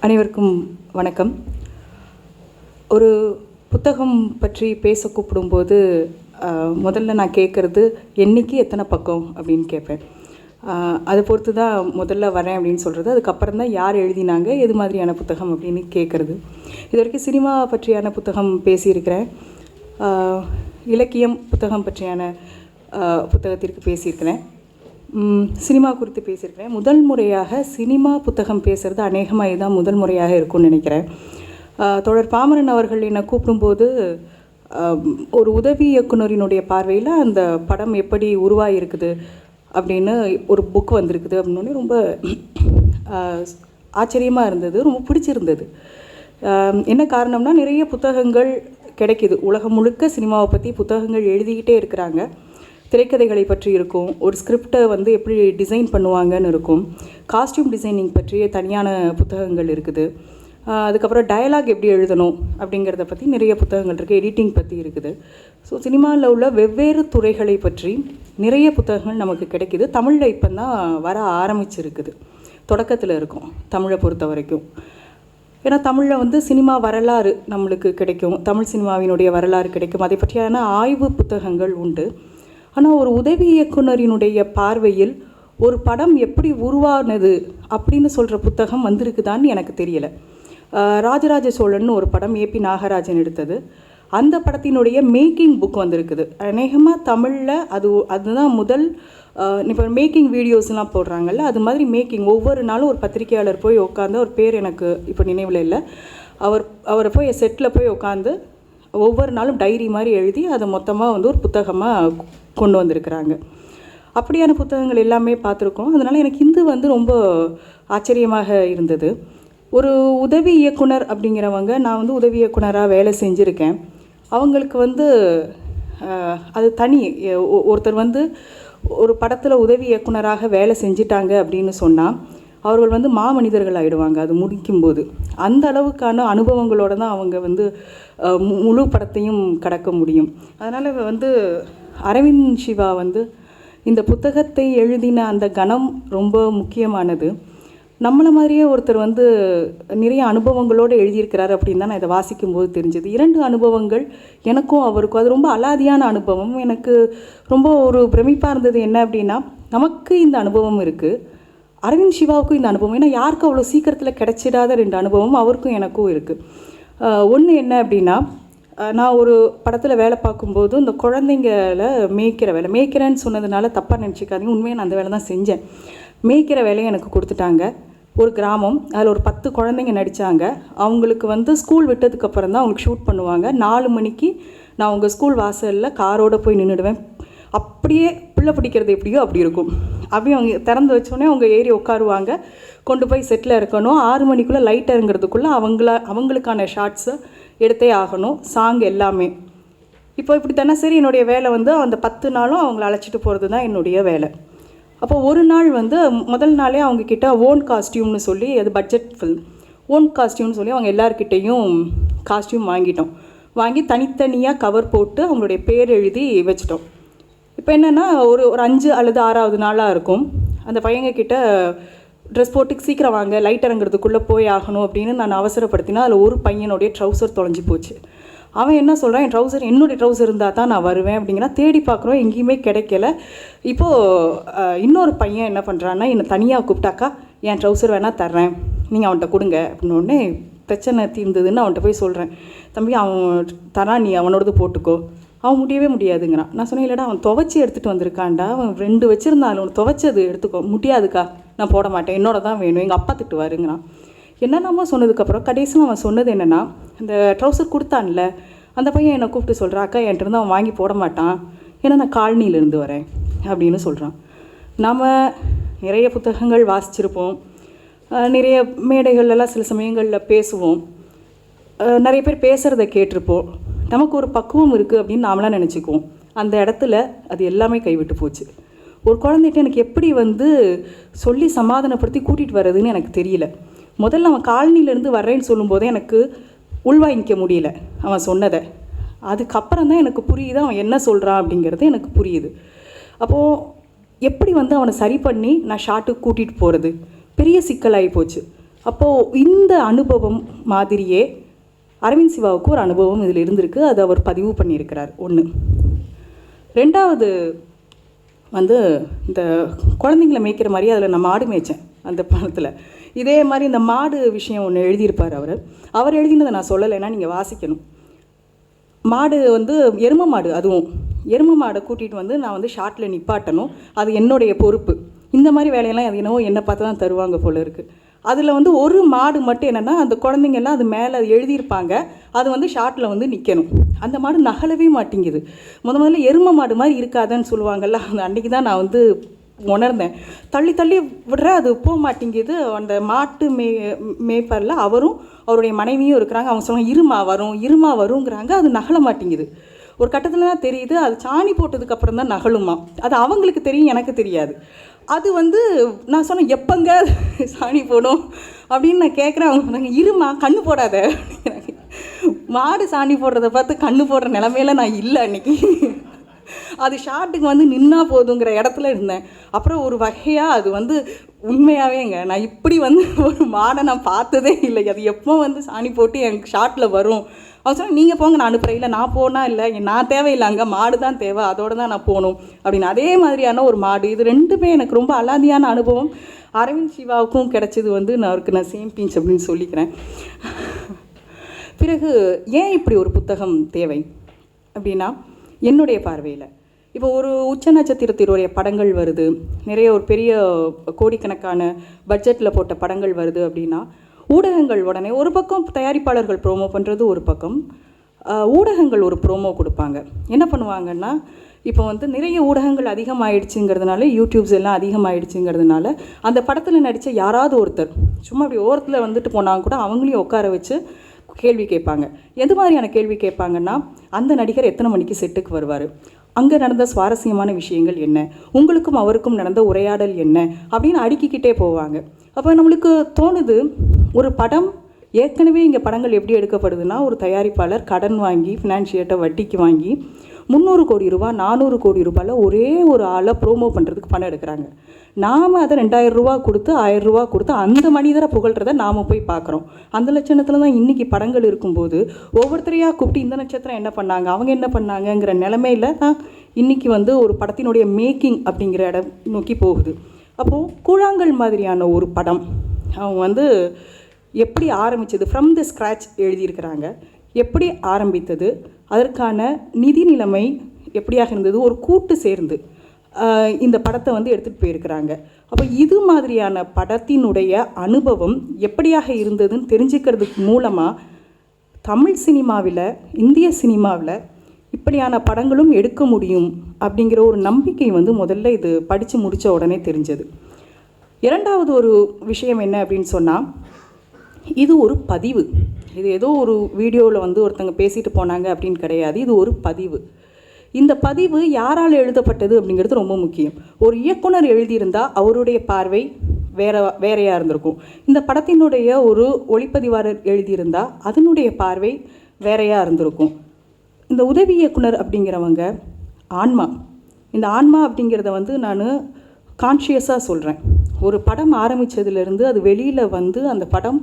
அனைவருக்கும் வணக்கம். ஒரு புத்தகம் பற்றி பேச கூப்பிடும்போது முதல்ல நான் கேட்குறது என்னைக்கு எத்தனை பக்கம்? அப்படின்னு கேட்பேன் அதை பொறுத்து தான் முதல்ல வரேன் அப்படின்னு சொல்கிறது அதுக்கப்புறம் தான் யார் எழுதினாங்க எது மாதிரியான புத்தகம் அப்படின்னு கேட்குறது இது வரைக்கும் சினிமா பற்றியான புத்தகம் பேசியிருக்கிறேன். இலக்கியம் புத்தகம் பற்றியான புத்தகத்திற்கு பேசியிருக்கிறேன். சினிமா குறித்து பேசியிருக்கிறேன். முதல் முறையாக சினிமா புத்தகம் பேசுகிறது அநேகமாக இதுதான் முதல் முறையாக இருக்கும்னு நினைக்கிறேன். தொடர் பாமரன் அவர்கள் என்னை கூப்பிடும்போது ஒரு உதவி இயக்குனரினுடைய பார்வையில் அந்த படம் எப்படி உருவாகிருக்குது அப்படின்னு ஒரு புக் வந்திருக்குது அப்படின்னு ரொம்ப ஆச்சரியமாக இருந்தது ரொம்ப பிடிச்சிருந்தது. என்ன காரணம்னா நிறைய புத்தகங்கள் கிடைக்கிது. உலகம் முழுக்க சினிமாவை பற்றி புத்தகங்கள் எழுதிக்கிட்டே இருக்கிறாங்க. திரைக்கதைகளை பற்றி இருக்கும் ஒரு ஸ்கிரிப்டை வந்து எப்படி டிசைன் பண்ணுவாங்கன்னு இருக்கும். காஸ்டியூம் டிசைனிங் பற்றிய தனியான புத்தகங்கள் இருக்குது. அதுக்கப்புறம் டயலாக் எப்படி எழுதணும் அப்படிங்கிறத பற்றி நிறைய புத்தகங்கள் இருக்குது எடிட்டிங் பற்றி இருக்குது. ஸோ சினிமாவில் உள்ள வெவ்வேறு துறைகளை பற்றி நிறைய புத்தகங்கள் நமக்கு கிடைக்கிது. தமிழில் இப்போ தான் வர ஆரம்பிச்சிருக்குது. தொடக்கத்தில் இருக்கும் தமிழை பொறுத்த வரைக்கும். ஏன்னா தமிழில் வந்து சினிமா வரலாறு நம்மளுக்கு கிடைக்கும். தமிழ் சினிமாவினுடைய வரலாறு கிடைக்கும். அதை பற்றியான ஆய்வு புத்தகங்கள் உண்டு. ஆனால் ஒரு உதவி இயக்குனரினுடைய பார்வையில் ஒரு படம் எப்படி உருவானது அப்படின்னு சொல்கிற புத்தகம் வந்திருக்குதான்னு எனக்கு தெரியலை. ராஜராஜ சோழன் ஒரு படம் ஏபி நாகராஜன் எடுத்தது. அந்த படத்தினுடைய மேக்கிங் புக் வந்திருக்குது. அநேகமாக தமிழில் அது அதுதான் முதல் இப்போ மேக்கிங் வீடியோஸ்லாம் போடுறாங்கல்ல அது மாதிரி மேக்கிங். ஒவ்வொரு நாளும் ஒரு பத்திரிக்கையாளர் போய் உட்காந்து ஒரு பேர் எனக்கு இப்போ நினைவில் இல்லை. அவர் அவரை போய் செட்டில் போய் உட்காந்து ஒவ்வொரு நாளும் டைரி மாதிரி எழுதி அதை மொத்தமாக வந்து ஒரு புத்தகமாக கொண்டு வந்திருக்கிறாங்க. அப்படியான புத்தகங்கள் எல்லாமே பார்த்துருக்கோம். அதனால் எனக்கு இந்து வந்து ரொம்ப ஆச்சரியமாக இருந்தது. ஒரு உதவி இயக்குனர் அப்படிங்கிறவங்க நான் வந்து உதவி இயக்குனராக வேலை செஞ்சுருக்கேன். அவங்களுக்கு வந்து அது தனி. ஒ- ஒருத்தர் வந்து ஒரு படத்தில் உதவி இயக்குனராக வேலை செஞ்சிட்டாங்க அப்படின்னு சொன்னால் அவர்கள் வந்து மாமனிதர்கள் ஆகிடுவாங்க அது முடிக்கும்போது. அந்த அளவுக்கான அனுபவங்களோடு தான் அவங்க வந்து மு- முழு படத்தையும் கடக்க முடியும். அதனால் வந்து அரவிந்த் சிவா வந்து இந்த புத்தகத்தை எழுதின அந்த கணம் ரொம்ப முக்கியமானது. நம்மளை மாதிரியே ஒருத்தர் வந்து நிறைய அனுபவங்களோடு எழுதியிருக்கிறாரு அப்படின்னு தான் நான் இதை வாசிக்கும்போது தெரிஞ்சது. இரண்டு அனுபவங்கள் எனக்கும் அவருக்கும் அது ரொம்ப அலாதியான அனுபவம். எனக்கு ரொம்ப ஒரு பிரமிப்பாக இருந்தது என்ன அப்படின்னா நமக்கு இந்த அனுபவம் இருக்குது அரவிந்த் சிவாவுக்கும் இந்த அனுபவம். ஏன்னா யாருக்கும் அவ்வளோ சீக்கிரத்தில் கிடைச்சிடாத ரெண்டு அனுபவம் அவருக்கும் எனக்கும் இருக்குது ஒன்று என்ன அப்படின்னா நான் ஒரு படத்தில் வேலை பார்க்கும்போது இந்த குழந்தைங்கள மேய்க்கிற வேலை மேய்க்கிறேன்னு சொன்னதுனால தப்பாக நினச்சிக்காதீங்க. உண்மையாக நான் அந்த வேலை தான் செஞ்சேன். மேய்க்கிற வேலையை எனக்கு கொடுத்துட்டாங்க. ஒரு கிராமம் அதில் ஒரு பத்து குழந்தைங்க நடித்தாங்க அவங்களுக்கு வந்து ஸ்கூல் விட்டதுக்கப்புறம் தான் அவங்களுக்கு ஷூட் பண்ணுவாங்க. நாலு மணிக்கு நான் உங்கள் ஸ்கூல் வாசலில் காரோடு போய் நின்றுடுவேன் அப்படியே பிள்ளை பிடிக்கிறது எப்படியோ அப்படி இருக்கும். அப்படியே அவங்க திறந்து வச்சோடனே அவங்க ஏறி உட்காருவாங்க. கொண்டு போய் செட்டில் இருக்கணும். ஆறு மணிக்குள்ளே லைட் இறங்குறதுக்குள்ளே அவங்கள அவங்களுக்கான ஷார்ட்ஸை எடுத்தே ஆகணும். சாங் எல்லாமே. இப்போ இப்படி தினசரி என்னுடைய வேலை வந்து அந்த பத்து நாளும் அவங்கள அழைச்சிட்டு போகிறது தான் என்னுடைய வேலை. அப்போ ஒரு நாள் வந்து முதல் நாளே அவங்கக்கிட்ட ஓன் காஸ்டியூம்னு சொல்லி அது பட்ஜெட் ஃபில்ம் ஓன் காஸ்டியூம்னு சொல்லி அவங்க எல்லாருக்கிட்டேயும் காஸ்டியூம் வாங்கிட்டோம். வாங்கி தனித்தனியாக கவர் போட்டு அவங்களுடைய பேர் எழுதி வச்சிட்டோம். இப்போ என்னென்னா ஒரு ஒரு அஞ்சு அல்லது ஆறாவது நாளாக இருக்கும். அந்த பையங்க கிட்ட ட்ரெஸ் போட்டு சீக்கிரம் வாங்க லைட் இறங்குறதுக்குள்ளே போய் ஆகணும் அப்படின்னு நான் அவசரப்படுத்தினா அதில் ஒரு பையனுடைய ட்ரௌசர் தொலைஞ்சு போச்சு. அவன் என்ன சொல்கிறான் என் ட்ரௌசர் என்னுடைய ட்ரௌசர் இருந்தால் தான் நான் வருவேன் அப்படிங்கிறா தேடி பார்க்குறோம் எங்கேயுமே கிடைக்கல. இப்போது இன்னொரு பையன் என்ன பண்ணுறான்னா என்னை தனியாக கூப்பிட்டாக்கா என் ட்ரௌசர் வேணால் தர்றேன். நீங்கள் அவன்கிட்ட கொடுங்க அப்படின்னோடனே பிரச்சனை தீர்ந்ததுன்னு அவன்கிட்ட போய் சொல்கிறேன் தம்பி அவன் தரான் நீ அவனோடது போட்டுக்கோ. அவன் முடியவே முடியாதுங்கிறான். நான் சொன்னேன் இல்லைடா அவன் துவைச்சி எடுத்துகிட்டு வந்திருக்கான்டா. அவன் ரெண்டு வச்சுருந்தாலும் அவன் துவைச்சது எடுத்துக்கோ. முடியாதுக்கா. நான் போட மாட்டேன். என்னோட தான் வேணும். எங்கள் அப்பா திட்டுவாருங்கிறான். என்னென்னமோ சொன்னதுக்கப்புறம் கடைசியில் அவன் சொன்னது என்னென்னா இந்த ட்ரௌசர் கொடுத்தான்ல அந்த பையன் என்னை கூப்பிட்டு சொல்கிறான் அக்கா என்கிட்ட இருந்து அவன் வாங்கி போட மாட்டான். ஏன்னா நான் காலனியிலேருந்து வரேன். அப்படின்னு சொல்கிறான் நாம் நிறைய புத்தகங்கள் வாசிச்சிருப்போம். நிறைய மேடைகள்லாம் சில சமயங்களில் பேசுவோம். நிறைய பேர் பேசுகிறத கேட்டிருப்போம். நமக்கு ஒரு பக்குவம் இருக்குது அப்படின்னு நாமளாக நினச்சிக்குவோம். அந்த இடத்துல அது எல்லாமே கைவிட்டு போச்சு. ஒரு குழந்தைகிட்ட எனக்கு எப்படி வந்து சொல்லி சமாதானப்படுத்தி கூட்டிகிட்டு வர்றதுன்னு எனக்கு தெரியல. முதல்ல அவன் காலனிலேருந்து வர்றேன்னு சொல்லும்போதே எனக்கு உள்வாங்கிக்க முடியல அவன் சொன்னதை. அதுக்கப்புறம் தான் எனக்கு புரியுது அவன் என்ன சொல்கிறான் அப்படிங்கிறது எனக்கு புரியுது. அப்போது எப்படி வந்து அவனை சரி பண்ணி நான் ஷாட்டுக்கு கூட்டிகிட்டு போகிறது பெரிய சிக்கலாகி போச்சு. அப்போது இந்த அனுபவம் மாதிரியே அரவிந்த் சிவாவுக்கு ஒரு அனுபவம் இதில் இருந்திருக்கு. அது அவர் பதிவு பண்ணியிருக்கிறார். ஒன்று ரெண்டாவது வந்து இந்த குழந்தைங்கள மேய்க்கிற மாதிரி அதில் நான் மாடு மேய்ச்சேன். அந்த பணத்தில் இதே மாதிரி இந்த மாடு விஷயம் ஒன்று எழுதியிருப்பார் அவர். அவர் எழுதினதை நான் சொல்லலைன்னா நீங்கள் வாசிக்கணும். மாடு வந்து எரும மாடு அதுவும். எரும மாடை கூட்டிகிட்டு வந்து நான் வந்து ஷார்ட்டில் நிப்பாட்டணும். அது என்னுடைய பொறுப்பு. இந்த மாதிரி வேலையெல்லாம் அது என்னவோ என்னை பார்த்து தான் தருவாங்க போல இருக்குது அதில் வந்து ஒரு மாடு மட்டும் என்னென்னா அந்த குழந்தைங்கெல்லாம் அது மேலே அது எழுதியிருப்பாங்க. அது வந்து ஷார்ட்டில் வந்து நிற்கணும் அந்த மாடு நகலவே மாட்டேங்குது. முத முதல்ல எரும மாடு மாதிரி இருக்காதுன்னு சொல்லுவாங்கல்ல அந்த அன்றைக்கி தான் நான் வந்து உணர்ந்தேன். தள்ளி தள்ளி விடுற அது போக மாட்டேங்குது. அந்த மாட்டு மே மேய்ப்பரில் அவரும் அவருடைய மனைவியும் இருக்கிறாங்க. அவங்க சொல்லுவாங்க இருமா வரும் இருமா வருங்கிறாங்க அது நகல மாட்டேங்குது. ஒரு கட்டத்தில் தான் தெரியுது அது சாணி போட்டதுக்கு அப்புறம் தான் நகலுமா? அது அவங்களுக்கு தெரியும் எனக்கு தெரியாது. அது வந்து நான் சொன்னேன் எப்பங்க சாணி போடும் அப்படின்னு நான் கேட்குறேன் அவங்க சொன்னாங்க இருமா கண்ணு போடாத. அப்படிங்கிறாங்க மாடு சாணி போடுறத பார்த்து கண்ணு போடுற நிலமையில நான் இல்லை அன்னைக்கு. அது ஷார்ட்டுக்கு வந்து நின்னா போதுங்கிற இடத்துல இருந்தேன். அப்புறம் ஒரு வகையாக அது வந்து உண்மையாகவேங்க நான் இப்படி வந்து ஒரு மாடை நான் பார்த்ததே இல்லை. அது எப்போ வந்து சாணி போட்டு எனக்கு ஷார்ட்டில் வரும்? அவன் நீங்கள் போங்க நான் அனுப்புகிறேன் இல்லை நான் போனால் இல்லை நான் தேவையில்லை அங்கே மாடு தான் தேவை அதோட தான் நான் போகணும் அப்படின்னு. அதே மாதிரியான ஒரு மாடு. இது ரெண்டுமே எனக்கு ரொம்ப அலாதியான அனுபவம். அரவிந்த் சிவாவுக்கும் கிடைச்சது வந்து நான் அவருக்கு நான் சேம் பீன்ஸ் அப்படின்னு சொல்லிக்கிறேன். பிறகு ஏன் இப்படி ஒரு புத்தகம் தேவை? அப்படின்னா என்னுடைய பார்வையில். இப்போ ஒரு உச்ச நட்சத்திரத்தினுடைய படங்கள் வருது. நிறைய ஒரு பெரிய கோடிக்கணக்கான பட்ஜெட்டில் போட்ட படங்கள் வருது அப்படின்னா ஊடகங்கள் உடனே ஒரு பக்கம் தயாரிப்பாளர்கள் ப்ரோமோ பண்ணுறது ஒரு பக்கம் ஊடகங்கள் ஒரு ப்ரோமோ கொடுப்பாங்க. என்ன பண்ணுவாங்கன்னா இப்போ வந்து நிறைய ஊடகங்கள் அதிகமாகிடுச்சுங்கிறதுனால யூடியூப்ஸ் எல்லாம் அதிகமாகிடுச்சுங்கிறதுனால அந்த படத்தில் நடித்த யாராவது ஒருத்தர் சும்மா அப்படி ஓரத்தில் வந்துட்டு போனாங்க கூட அவங்களையும் உட்கார வச்சு கேள்வி கேட்பாங்க. எது மாதிரியான கேள்வி கேட்பாங்கன்னா அந்த நடிகர் எத்தனை மணிக்கு செட்டுக்கு வருவார்? அங்கே நடந்த சுவாரஸ்யமான விஷயங்கள் என்ன? உங்களுக்கும் அவருக்கும் நடந்த உரையாடல் என்ன? அப்படின்னு அடுக்கிக்கிட்டே போவாங்க. அப்போ நம்மளுக்கு தோணுது ஒரு படம் ஏற்கனவே இங்கே படங்கள் எப்படி எடுக்கப்படுதுன்னா ஒரு தயாரிப்பாளர் கடன் வாங்கி ஃபினான்ஷியேட்டை வட்டிக்கு வாங்கி முந்நூறு கோடி ரூபா நானூறு கோடி ரூபாயில் ஒரே ஒரு ஆளை ப்ரோமோ பண்ணுறதுக்கு பணம் எடுக்கிறாங்க. நாம் அதை ரெண்டாயிரம் ரூபா கொடுத்து ஆயிரம் ரூபா கொடுத்து அந்த மனிதரை புகழ்கிறத நாம் போய் பார்க்குறோம். அந்த லட்சணத்தில் தான் இன்றைக்கி படங்கள் இருக்கும்போது ஒவ்வொருத்தரையாக கூப்பிட்டு இந்த நட்சத்திரம் என்ன பண்ணாங்க அவங்க என்ன பண்ணாங்கங்கிற நிலமையில தான் இன்றைக்கி வந்து ஒரு படத்தினுடைய மேக்கிங் அப்படிங்கிற இடம் நோக்கி போகுது. அப்போது கூழாங்கல் மாதிரியான ஒரு படம் அவங்க வந்து எப்படி ஆரம்பிச்சது ஃப்ரம் த ஸ்க்ராட்ச் எழுதியிருக்கிறாங்க. எப்படி ஆரம்பித்தது அதற்கான நிதி நிலைமை எப்படியாக இருந்தது ஒரு கூட்டு சேர்ந்து இந்த படத்தை வந்து எடுத்துகிட்டு போயிருக்கிறாங்க. அப்போ இது மாதிரியான படத்தினுடைய அனுபவம் எப்படியாக இருந்ததுன்னு தெரிஞ்சுக்கிறதுக்கு மூலமாக தமிழ் சினிமாவில் இந்திய சினிமாவில் இப்படியான படங்களும் எடுக்க முடியும் அப்படிங்கிற ஒரு நம்பிக்கை வந்து முதல்ல இது படித்து முடித்த உடனே தெரிஞ்சது. இரண்டாவது ஒரு விஷயம் என்ன அப்படின்னு சொன்னால் இது ஒரு பதிவு. இது ஏதோ ஒரு வீடியோவில் வந்து ஒருத்தங்க பேசிட்டு போனாங்க அப்படின்னு கிடையாது. இது ஒரு பதிவு. இந்த பதிவு யாரால் எழுதப்பட்டது அப்படிங்கிறது ரொம்ப முக்கியம். ஒரு இயக்குனர் எழுதியிருந்தால் அவருடைய பார்வை வேற வேறையாக இருந்திருக்கும். இந்த படத்தினுடைய ஒரு ஒளிப்பதிவாளர் எழுதியிருந்தால் அதனுடைய பார்வை வேறையாக இருந்திருக்கும். இந்த உதவி இயக்குனர் அப்படிங்கிறவங்க ஆன்மா. இந்த ஆன்மா அப்படிங்கிறத வந்து நான் கான்ஷியஸாக சொல்கிறேன் ஒரு படம் ஆரம்பித்ததுலேருந்து அது வெளியில் வந்து அந்த படம்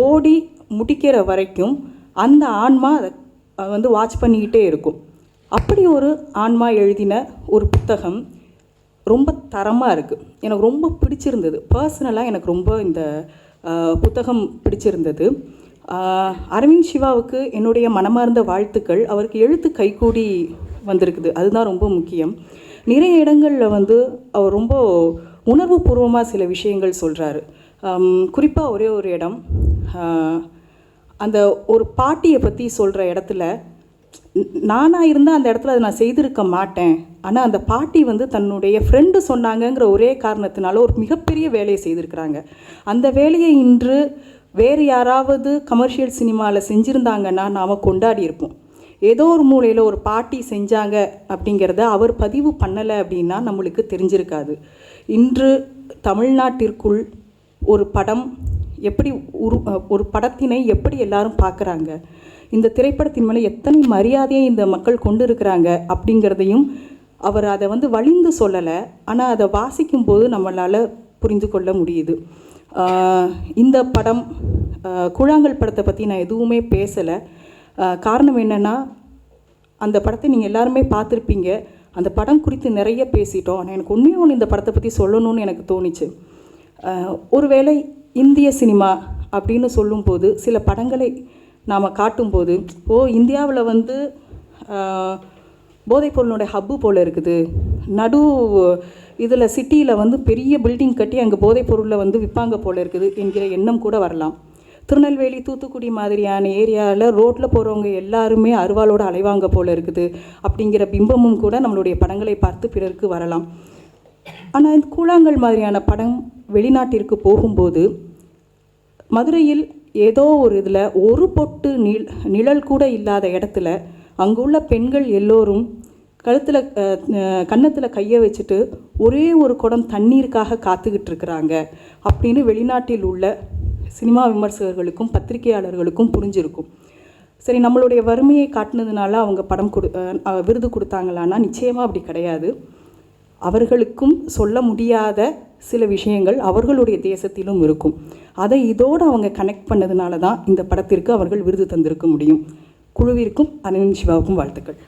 ஓடி முடிக்கிற வரைக்கும் அந்த ஆன்மா அதை வந்து வாட்ச் பண்ணிக்கிட்டே இருக்கும். அப்படி ஒரு ஆன்மா எழுதின ஒரு புத்தகம் ரொம்ப தரமாக இருக்குது எனக்கு ரொம்ப பிடிச்சிருந்தது. பர்சனலாக எனக்கு ரொம்ப இந்த புத்தகம் பிடிச்சிருந்தது. அரவிந்த் சிவாவுக்கு என்னுடைய மனமார்ந்த வாழ்த்துக்கள். அவருக்கு எழுத்து கைகூடி வந்திருக்குது. அதுதான் ரொம்ப முக்கியம். நிறைய இடங்களில் வந்து அவர் ரொம்ப உணர்வுபூர்வமாக சில விஷயங்கள் சொல்கிறாரு குறிப்பாக ஒரே ஒரு இடம். அந்த ஒரு பாட்டியை பற்றி சொல்கிற இடத்துல நானாக இருந்தால் அந்த இடத்துல அதை நான் செய்திருக்க மாட்டேன். ஆனால் அந்த பாட்டி வந்து தன்னுடைய ஃப்ரெண்டு சொன்னாங்கங்கிற ஒரே காரணத்தினால ஒரு மிகப்பெரிய வேலையை செய்திருக்கிறாங்க. அந்த வேலையை இன்று வேறு யாராவது கமர்ஷியல் சினிமாவில் செஞ்சுருந்தாங்கன்னா நாம் கொண்டாடி இருப்போம். ஏதோ ஒரு மூலையில் ஒரு பாட்டி செஞ்சாங்க அப்படிங்கிறத அவர் பதிவு பண்ணலை அப்படின்னா நம்மளுக்கு தெரிஞ்சிருக்காது. இன்று தமிழ்நாட்டிற்குள் ஒரு படம் எப்படி உரு ஒரு படத்தினை எப்படி எல்லாரும் பார்க்குறாங்க? இந்த திரைப்படத்தின் மேலே எத்தனை மரியாதையை இந்த மக்கள் கொண்டு இருக்கிறாங்க அப்படிங்கிறதையும் அவர் அதை வந்து வழிந்து சொல்லலை. ஆனால் அதை வாசிக்கும்போது நம்மளால் புரிந்து கொள்ள முடியுது. இந்த படம் கூழாங்கல் படத்தை பற்றி நான் எதுவுமே பேசலை. காரணம் என்னென்னா அந்த படத்தை நீங்கள் எல்லாருமே பார்த்துருப்பீங்க. அந்த படம் குறித்து நிறைய பேசிட்டோம். ஆனால் எனக்கு ஒன்றே ஒன்று இந்த படத்தை பற்றி சொல்லணும்னு எனக்கு தோணுச்சு. ஒருவேளை இந்திய சினிமா அப்படின்னு சொல்லும்போது சில படங்களை நாம் காட்டும்போது ஓ இந்தியாவில் வந்து போதைப்பொருளுடைய ஹப்பு போல் இருக்குது. நடு இதில் சிட்டியில் வந்து பெரிய பில்டிங் கட்டி அங்கே போதைப்பொருளை வந்து விற்பாங்க போல் இருக்குது என்கிற எண்ணம் கூட வரலாம். திருநெல்வேலி தூத்துக்குடி மாதிரியான ஏரியாவில் ரோட்டில் போகிறவங்க எல்லாருமே அருவாளோட அலைவாங்க போல் இருக்குது. அப்படிங்கிற பிம்பமும் கூட நம்மளுடைய படங்களை பார்த்து பிறருக்கு வரலாம். ஆனால் இந்த கூழாங்கல் மாதிரியான படம் வெளிநாட்டிற்கு போகும்போது மதுரையில் ஏதோ ஒரு இதில் ஒரு பொட்டு நிழ் நிழல் கூட இல்லாத இடத்துல அங்குள்ள பெண்கள் எல்லோரும் கழுத்தில் கன்னத்தில் கையை வச்சுட்டு ஒரே ஒரு குடம் தண்ணீருக்காக காத்துக்கிட்டு இருக்கிறாங்க அப்படின்னு வெளிநாட்டில் உள்ள சினிமா விமர்சகர்களுக்கும் பத்திரிகையாளர்களுக்கும் புரிஞ்சிருக்கும். சரி நம்மளுடைய வறுமையை காட்டினதுனால அவங்க படம் கொடு விருது கொடுத்தாங்களான்னா நிச்சயமாக அப்படி கிடையாது. அவர்களுக்கும் சொல்ல முடியாத சில விஷயங்கள் அவர்களுடைய தேசத்திலும் இருக்கும். அதை இதோடு அவங்க கனெக்ட் பண்ணதுனால தான் இந்த படத்திற்கு அவர்கள் விருது தந்திருக்க முடியும். குழுவிற்கும் அனில் சிவாவுக்கும் வாழ்த்துக்கள்.